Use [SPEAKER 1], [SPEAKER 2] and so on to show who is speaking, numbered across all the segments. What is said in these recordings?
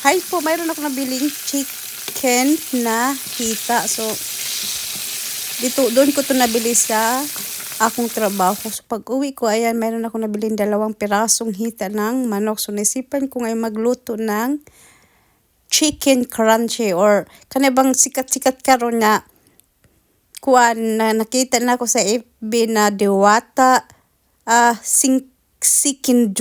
[SPEAKER 1] Hi po, mayroon ako nabiling chicken na hita. So, dito, doon ko to nabili sa akong trabaho. So, pag uwi ko, ayan, mayroon ako nabiling dalawang pirasong hita ng manok. So, naisipan ko ngayon magluto ng chicken crunchy or kanibang sikat-sikat karon na kuan na nakita na ako sa FB na diwata ah sing sikin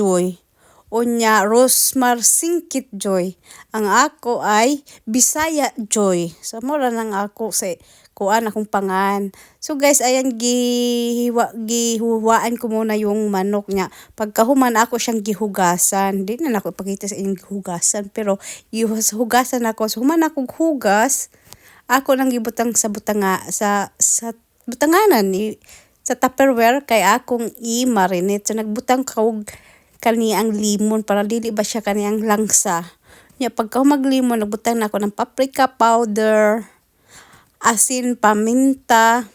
[SPEAKER 1] joy o nya Rosmar Singkit Joy. Ang ako ay Bisaya Joy. So mura nang ako sa kuan akong pangan. So guys, ayan gihiwa gihuwaan ko muna yung manok niya. Pagkahuman ako siyang gihugasan. Di na ako ipakita sa inyong gihugasan pero gihugasan ako. So human akong hugas, ako nang gibutang sa butanga sa sa butanganan ni sa Tupperware kay akong i-marinate. So nagbutang kawog kani ang limon para dili ba siya kani ang langsa. Nya pagka maglimon nagbutang na ako ng paprika powder, asin, paminta,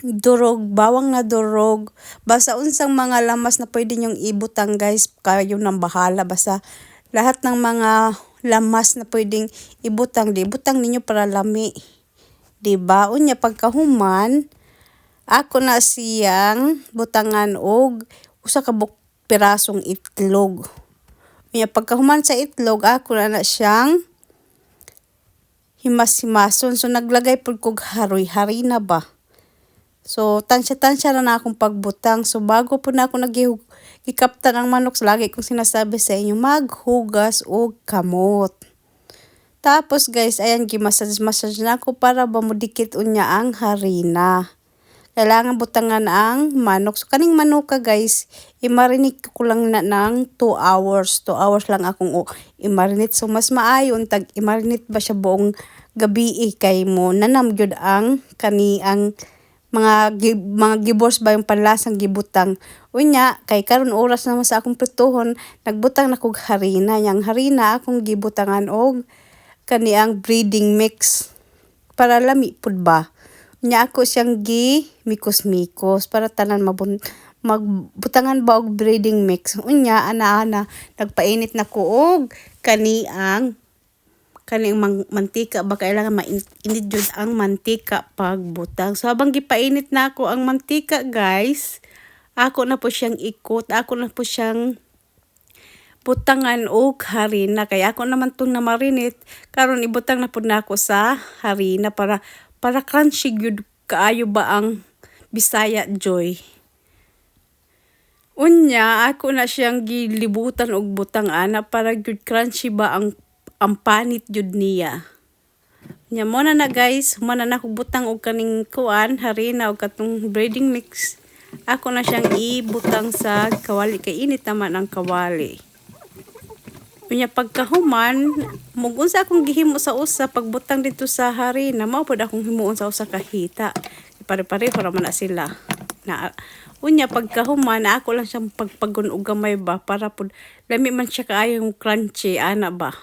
[SPEAKER 1] durog, bawang na durog, basta unsang mga lamas na pwede nyong ibutang guys, kayo nang bahala basta lahat ng mga lamas na pwedeng ibutang, di butang ninyo para lami. Diba? Unya pagkahuman, ako na siyang butangan og usa ka pirasong itlog. Unya pagkahuman sa itlog, ako na na siyang himas-himason. So naglagay pud kog haroy, hari na ba? So tansya-tansya na na akong pagbutang. So bago po na ako naghihug gikapta ng manok, so, lagi kong sinasabi sa inyo, maghugas og kamot. Tapos guys, ayan gimassage-massage na ako para bamudikit unya ang harina. Kailangan butangan ang manok. So kaning manok ka guys, i-marinate ko lang na ng 2 hours. 2 hours lang akong oh, i-marinate. So mas maayon tag i-marinate ba siya buong gabi eh, kay mo nanam gyud ang kani ang mga mga gibors ba yung panlasang gibutang. Unya, kay karon oras naman sa akong prituhon, nagbutang na kog harina. Yang harina akong gibutangan og kani ang breeding mix para lami pud ba. Unya ako siyang gi mikos-mikos para tanan mabun magbutangan ba og breeding mix. Unya ana ana nagpainit na ko og kani ang kaning mang, mantika ba kailangan mainit jud ang mantika pagbutang. So habang gipainit na ako ang mantika guys, ako na po siyang ikot, ako na po siyang butangan og harina kaya ako naman tong namarinate karon ibutang na pud na ako sa harina para para crunchy gyud kaayo ba ang Bisaya Joy. Unya ako na siyang gilibutan og butang ana para gyud crunchy ba ang ang panit jud niya. Nya mo na na guys, humana na kog butang og kaning kuan, harina og katong breading mix. Ako na siyang ibutang sa kawali kay init naman ang kawali. Unya pagkahuman, mugun sa akong gihimo sa usa pagbutang dito sa harina, mao pud akong himuon sa usa ka hita. Pare-pareho ra man na sila. Na unya pagkahuman ako lang siyang pagpagun og gamay ba para pud lami man siya kaayong crunchy ana ba.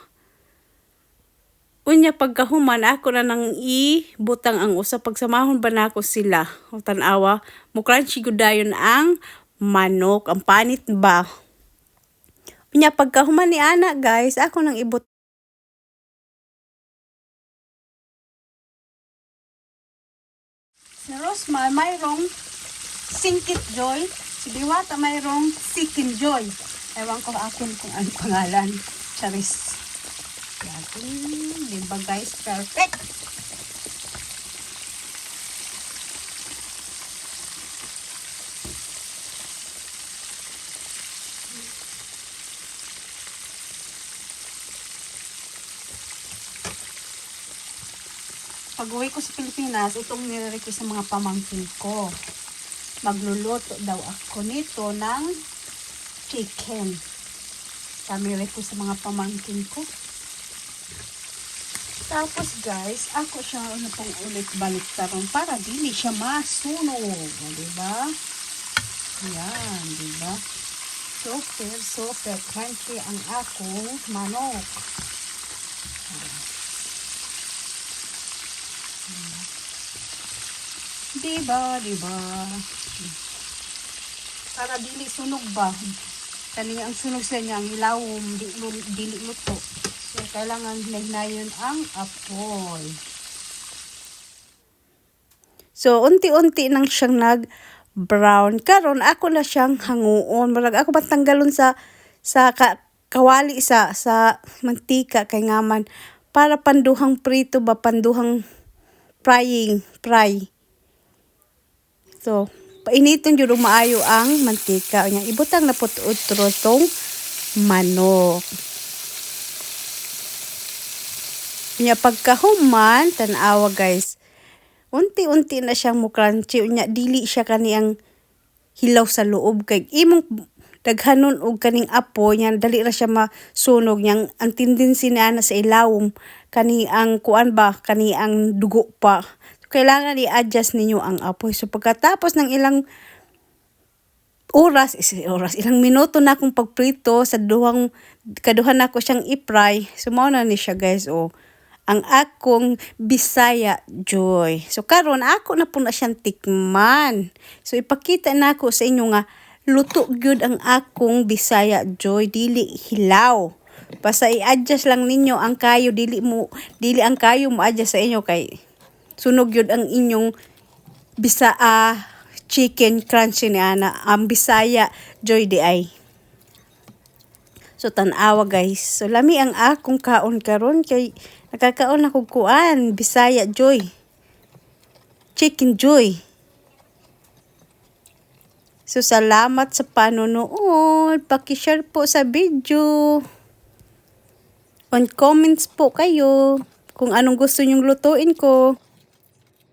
[SPEAKER 1] Unya pagkahuman ako na nang ibutang ang usa pagsamahon ba nako sila. O tanawa, mo crunchy gudayon ang manok, ang panit ba. Unya pagkahuman ni ana guys, ako nang ibut Si Rosmar mayroong singkit joy. Si Diwata mayroong sikin joy. Ewan ko akon kung ano pangalan. Charis. Yan. Di ba guys? Perfect. Pag uwi ko sa Pilipinas, itong nire-request sa mga pamangkin ko. Magluluto daw ako nito ng chicken. Kami request sa mga pamangkin ko. Tapos guys, ako siya ano pang ulit baliktaron para dili siya masunog. O, diba? Yan, diba? Super, super crunchy ang akong manok. Diba, diba? Para dili sunog ba? Kani ang sunog sa niya, ang ilawom, di, dili luto. So, kailangan hinayon ang apoy. So, unti-unti nang siyang nag-brown. Karon ako na siyang hanguon. Murag ako matanggalon sa sa ka, kawali sa sa mantika kay ngaman para panduhang prito ba panduhang frying fry. So, painiton jud maayo ang mantika. Nya ibutang na put-utro tong manok. Nya pagkahuman, tanawa guys, unti-unti na siyang mukranchi. Nya dili siya kaniyang hilaw sa loob kay imong daghanon og kaning apoy nya dali ra siya masunog yang ang tendency na sa ilawom kani ang kuan ba kani ang dugo pa kailangan i-adjust ninyo ang apoy so pagkatapos ng ilang oras is oras ilang minuto na akong pagprito sa duhang kaduhan ako siyang i-fry so mao na ni siya guys oh ang akong Bisaya Joy. So karon ako na po na siyang tikman. So ipakita na ako sa inyo nga luto gyud ang akong Bisaya Joy dili hilaw. Basta i-adjust lang ninyo ang kayo dili mo dili ang kayo mo adjust sa inyo kay sunog gyud ang inyong Bisaa chicken crunchy ni ana ang Bisaya Joy di ay. So tanawa guys. So lami ang akong kaon karon kay nakakaon ako kuan Bisaya Joy. Chicken Joy. So salamat sa panonood. Paki-share po sa video. On comments po kayo kung anong gusto nyong lutuin ko.